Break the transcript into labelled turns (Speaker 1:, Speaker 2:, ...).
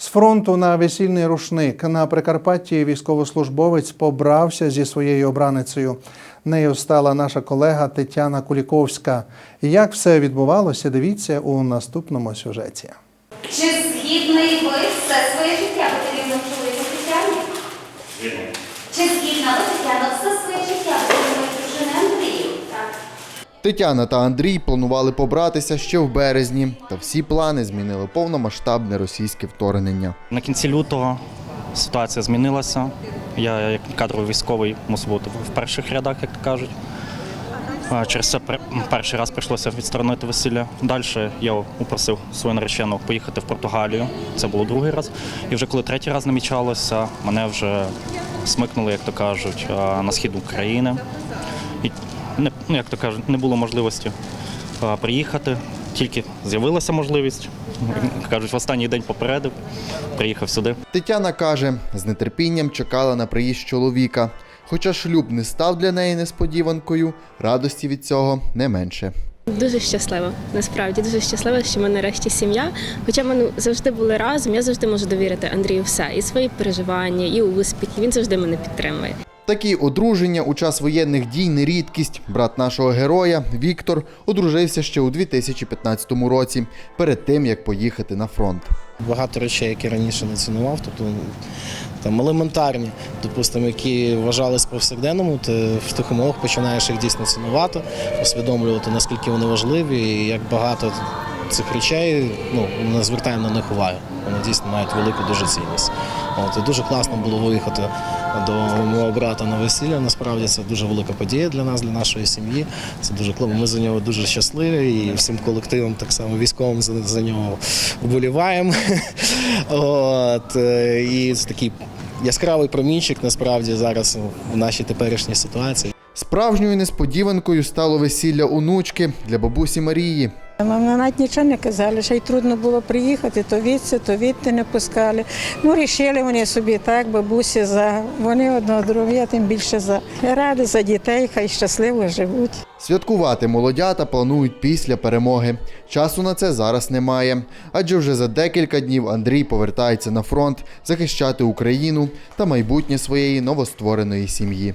Speaker 1: З фронту на весільний рушник на Прикарпатті військовослужбовець побрався зі своєю обраницею. Нею стала наша колега Тетяна Куліковська. Як все відбувалося, дивіться у наступному сюжеті.
Speaker 2: Чи згідний ви все своє життя потрібно чоловіку Тетяні? Чи згідна ви, Тетяна, все своє життя потрібним дружини Андрію? Так.
Speaker 3: Тетяна та Андрій планували побратися ще в березні, та всі плани змінили повномасштабне російське вторгнення.
Speaker 4: На кінці лютого ситуація змінилася. Я, як кадровий військовий, мусив бути в перших рядах, як то кажуть. Через це перший раз прийшлося відсторонити весілля. Далі я упросив свою наречену поїхати в Португалію. Це було другий раз. І вже коли третій раз намічалося, мене вже смикнули, як то кажуть, на схід України. Не, ну, як то кажуть, не було можливості а, приїхати. Тільки з'явилася можливість. Кажуть, в останній день попередив, приїхав сюди.
Speaker 3: Тетяна каже, з нетерпінням чекала на приїзд чоловіка. Хоча шлюб не став для неї несподіванкою, радості від цього не менше.
Speaker 5: Дуже щаслива, насправді дуже щаслива, що ми нарешті сім'я. Хоча ми завжди були разом, я завжди можу довірити Андрію все і свої переживання, і успіхи. Він завжди мене підтримує.
Speaker 3: Такі одруження у час воєнних дій не рідкість. Брат нашого героя Віктор одружився ще у 2015 році, перед тим як поїхати на фронт.
Speaker 6: Багато речей, які раніше не цінував, тобто там елементарні, допустимо, які вважались повсякденному, ти в тих умовах починаєш їх дійсно цінувати, усвідомлювати, наскільки вони важливі, і як багато цих речей ну, не звертаємо на них увагу. Вони дійсно мають велику дуже цінність. От, і дуже класно було виїхати до мого брата на весілля. Насправді це дуже велика подія для нас, для нашої сім'ї. Це дуже класно. Ми за нього дуже щасливі і всім колективом, так само військовим за, за нього вболіваємо. От, е, і це такий яскравий промінчик насправді зараз в нашій теперішній ситуації.
Speaker 3: Справжньою несподіванкою стало весілля онучки для бабусі Марії.
Speaker 7: Мама навіть нічого не казали, що й трудно було приїхати, то відси, то відти не пускали. Ну, рішили вони собі так, бабусі за. Вони одного другого, я тим більше за. Я рада за дітей, хай щасливо живуть.
Speaker 3: Святкувати молодята планують після перемоги. Часу на це зараз немає, адже вже за декілька днів Андрій повертається на фронт захищати Україну та майбутнє своєї новоствореної сім'ї.